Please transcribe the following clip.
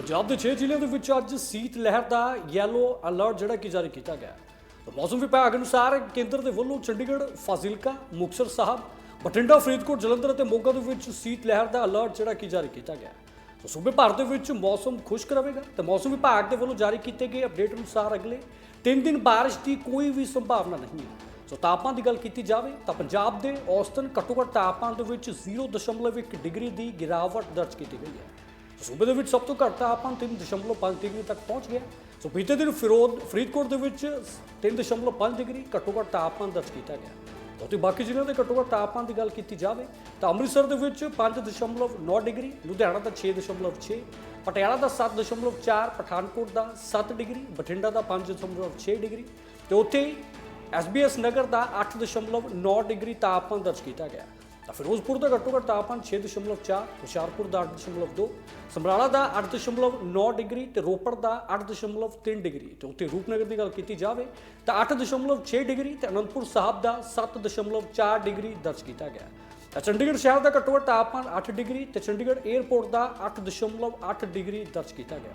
ਪੰਜਾਬ ਦੇ 6 ਜ਼ਿਲ੍ਹਿਆਂ ਦੇ ਵਿੱਚ ਅੱਜ ਸੀਤ ਲਹਿਰ ਦਾ ਯੈਲੋ ਅਲਰਟ ਜਿਹੜਾ ਕਿ ਜਾਰੀ ਕੀਤਾ ਗਿਆ ਹੈ। ਮੌਸਮ ਵਿਭਾਗ ਅਨੁਸਾਰ ਕੇਂਦਰ ਦੇ ਵੱਲੋਂ ਚੰਡੀਗੜ੍ਹ, ਫਾਜ਼ਿਲਕਾ, ਮੁਕਤਸਰ ਸਾਹਿਬ, ਬਠਿੰਡਾ, ਫਰੀਦਕੋਟ, ਜਲੰਧਰ ਅਤੇ ਮੋਗਾ ਦੇ ਵਿੱਚ ਸੀਤ ਲਹਿਰ ਦਾ ਅਲਰਟ ਜਿਹੜਾ ਕਿ ਜਾਰੀ ਕੀਤਾ ਗਿਆ ਹੈ। ਸੂਬੇ ਭਰ ਦੇ ਵਿੱਚ ਮੌਸਮ ਖੁਸ਼ਕ ਰਹੇਗਾ ਤੇ ਮੌਸਮ ਵਿਭਾਗ ਦੇ ਵੱਲੋਂ ਜਾਰੀ ਕੀਤੇ ਗਏ ਅਪਡੇਟ ਅਨੁਸਾਰ ਅਗਲੇ 3 ਦਿਨ ਬਾਰਿਸ਼ ਦੀ ਕੋਈ ਵੀ ਸੰਭਾਵਨਾ ਨਹੀਂ ਹੈ ਸੋ ਤਾਪਮਾਨ ਦੀ ਗੱਲ ਕੀਤੀ ਜਾਵੇ ਤਾਂ ਪੰਜਾਬ ਦੇ ਔਸਤਨ ਘੱਟੋ ਘੱਟ ਤਾਪਮਾਨ ਦੇ ਵਿੱਚ 0.1 ਡਿਗਰੀ ਦੀ ਗਿਰਾਵਟ ਦਰਜ ਕੀਤੀ ਗਈ ਹੈ ਸੂਬੇ ਦੇ ਵਿੱਚ ਸਭ ਤੋਂ ਘੱਟ ਤਾਪਮਾਨ 3.5 ਡਿਗਰੀ ਤੱਕ ਪਹੁੰਚ ਗਿਆ ਸੋ ਬੀਤੇ ਦਿਨ ਫਿਰੋਦ ਫਰੀਦਕੋਟ ਦੇ ਵਿੱਚ 3.5 ਡਿਗਰੀ ਘੱਟੋ ਘੱਟ ਤਾਪਮਾਨ ਦਰਜ ਕੀਤਾ ਗਿਆ। ਤਾਂ ਉੱਥੇ ਬਾਕੀ ਜ਼ਿਲ੍ਹਿਆਂ ਦੇ ਘੱਟੋ ਘੱਟ ਤਾਪਮਾਨ ਦੀ ਗੱਲ ਕੀਤੀ ਜਾਵੇ ਤਾਂ ਅੰਮ੍ਰਿਤਸਰ ਦੇ ਵਿੱਚ 5.9 ਡਿਗਰੀ, ਲੁਧਿਆਣਾ ਦਾ 6.6 ਪਟਿਆਲਾ ਦਾ 7.4 ਪਠਾਨਕੋਟ ਦਾ 7 ਡਿਗਰੀ, ਬਠਿੰਡਾ ਦਾ 5.6 ਡਿਗਰੀ ਤੇ ਉੱਥੇ ਐਸਬੀਐਸ ਨਗਰ ਦਾ 8.9 ਡਿਗਰੀ ਤਾਪਮਾਨ ਦਰਜ ਕੀਤਾ ਗਿਆ। ਤਾਂ ਫਿਰੋਜ਼ਪੁਰ ਦਾ ਘੱਟੋ ਘੱਟ ਤਾਪਮਾਨ 6.4 ਹੁਸ਼ਿਆਰਪੁਰ ਦਾ 8.2 ਸਮਰਾਲਾ ਦਾ 8.9 ਡਿਗਰੀ ਤੇ ਰੋਪੜ ਦਾ 8.3 ਡਿਗਰੀ। ਤੇ ਉੱਥੇ ਰੂਪਨਗਰ ਦੀ ਗੱਲ ਕੀਤੀ ਜਾਵੇ ਤਾਂ 8.6 ਡਿਗਰੀ ਤੇ ਅਨੰਦਪੁਰ ਸਾਹਿਬ ਦਾ 7.4 ਡਿਗਰੀ ਦਰਜ ਕੀਤਾ ਗਿਆ। ਤਾਂ ਚੰਡੀਗੜ੍ਹ ਸ਼ਹਿਰ ਦਾ ਘੱਟੋ ਘੱਟ ਤਾਪਮਾਨ 8 ਡਿਗਰੀ ਤੇ ਚੰਡੀਗੜ੍ਹ 에ਅਰਪੋਰਟ ਦਾ 8.8 ਡਿਗਰੀ ਦਰਜ ਕੀਤਾ ਗਿਆ।